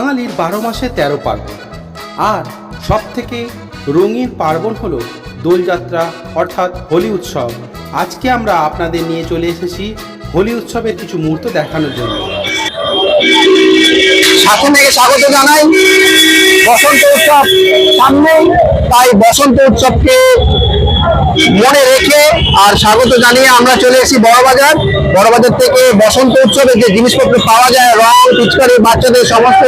বাঙালির বারো মাসে তেরো পার্বণ। আর সব থেকে রঙিন পার্বণ হলো দোলযাত্রা, অর্থাৎ হোলি উৎসব। আজকে আমরা আপনাদের নিয়ে চলে এসেছি হোলি উৎসবের কিছু মুহূর্ত দেখানোর জন্য। শাসন থেকে স্বাগত জানাই। বসন্ত উৎসব সামনেই, তাই বসন্ত উৎসবকে মনে রেখে আর স্বাগত জানিয়ে আমরা চলে এসেছি বড়বাজার। বড়বাজার থেকে বসন্ত উৎসবে যে জিনিসপত্র পাওয়া যায়, রং, পিচকারি, বাচ্চাদের সমস্ত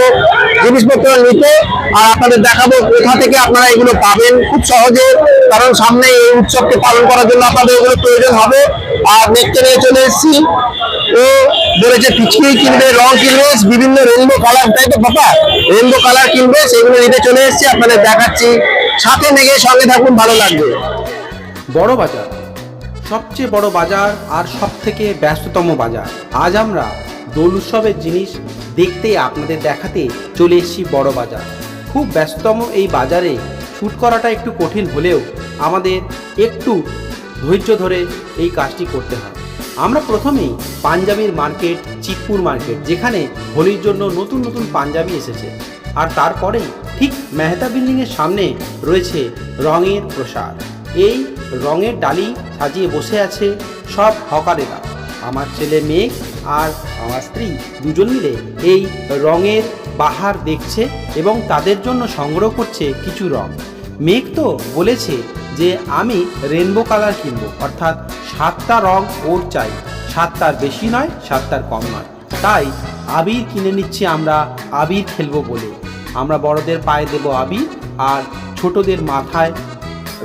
জিনিসপত্র নিতে আর আপনাদের দেখাবো কোথা থেকে আপনারা এগুলো পাবেন খুব সহজে, কারণ সামনে এই উৎসবকে পালন করার জন্য আপনাদের এগুলো প্রয়োজন হবে। আর নেক্সটে নিয়ে চলে এসেছি। ও বলেছে পিচকিরি কিনবে, রং কিনবে, বিভিন্ন রেনবো কালার তাই তো পাপা? রেনবো কালার কিনবে, সেগুলো নিতে চলে এসেছি, আপনাদের দেখাচ্ছি। সাথে নেগে সঙ্গে থাকুন, ভালো লাগবে। বড় বাজার, সবচেয়ে বড় বাজার আর সব থেকে ব্যস্ততম বাজার। আজ আমরা দোল উৎসবের জিনিস দেখতে আপনাদের দেখাতে চলে এসেছি বড় বাজার। খুব ব্যস্ততম এই বাজারে শ্যুট করাটা একটু কঠিন হলেও আমাদের একটু ধৈর্য ধরে এই কাজটি করতে হয়। আমরা প্রথমেই পাঞ্জাবির মার্কেট, চিতপুর মার্কেট, যেখানে হোলির জন্য নতুন নতুন পাঞ্জাবি এসেছে। আর তারপরেই ঠিক মেহতা বিল্ডিংয়ের সামনে রয়েছে রঙের প্রসাদ। এই রঙের ডালি সাজিয়ে বসে আছে সব হকারেরা। আমার ছেলে মেঘ আর আমার স্ত্রী দুজন মিলে এই রঙের বাহার দেখছে এবং তাদের জন্য সংগ্রহ করছে কিছু রং। মেঘ তো বলেছে যে আমি রেনবো কালার কিনবো, অর্থাৎ সাতটা রং ওর চাই। সাতটার বেশি নয়, সাতটার কম নয়। তাই আবির কিনে নিচ্ছি আমরা, আবির খেলব বলে। আমরা বড়দের পায়ে দেব আবির আর ছোটদের মাথায়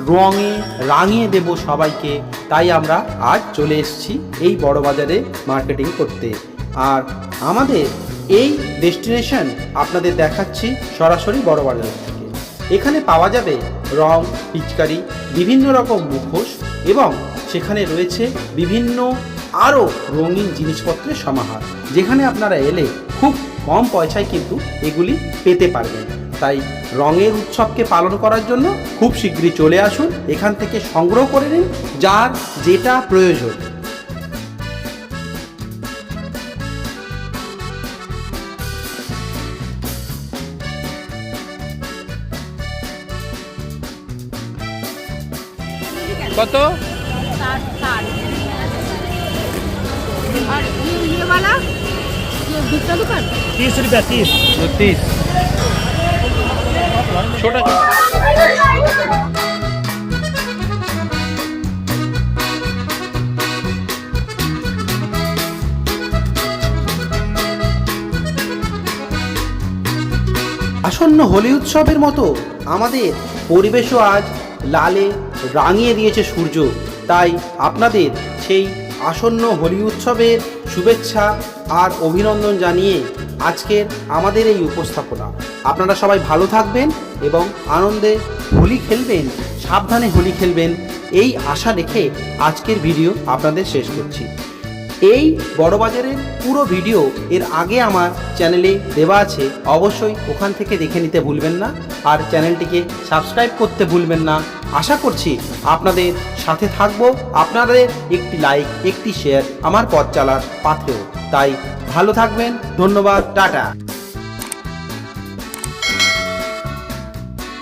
রঙে রাঙিয়ে দেব সবাইকে। তাই আমরা আজ চলে এসেছি এই বড় বাজারে মার্কেটিং করতে। আর আমাদের এই ডেস্টিনেশন আপনাদের দেখাচ্ছি সরাসরি বড় বাজার থেকে। এখানে পাওয়া যাবে রং, পিচকারি, বিভিন্ন রকম মুখোশ এবং সেখানে রয়েছে বিভিন্ন আরও রঙিন জিনিসপত্রের সমাহার। যেখানে আপনারা এলে খুব কম পয়সায় কিন্তু এগুলি পেতে পারবেন। তাই রঙের উৎসবকে পালন করার জন্য খুব শীঘ্রই চলে আসুন এখান থেকে সংগ্রহ করে নিন যার যেটা প্রয়োজন। কত? साठ दूसरा दुकान तीस रुपया तीस तीस छोटा छोटा আসন্ন হোলি উৎসবের মতো আমাদের পরিবেশও আজ লালে রাঙিয়ে দিয়েছে সূর্য তাই আপনাদের সেই আসন্ন হোলি উৎসবের শুভেচ্ছা আর অভিনন্দন জানিয়ে আজকের আমাদের এই উপস্থাপনা। আপনারা সবাই ভালো থাকবেন এবং আনন্দে হোলি খেলবেন, সাবধানে হোলি খেলবেন, এই আশা রেখে আজকের ভিডিও আপনাদের শেষ করছি। এই বড়বাজারের পুরো ভিডিও এর আগে আমার চ্যানেলে দেওয়া আছে, অবশ্যই ওখান থেকে দেখে নিতে ভুলবেন না। আর চ্যানেলটিকে সাবস্ক্রাইব করতে ভুলবেন না। আশা করছি আপনাদের সাথে থাকব। আপনাদের একটি লাইক একটি শেয়ার আমার পথ চালার পাথেও তাই ভালো থাকবেন। ধন্যবাদ। টাটা।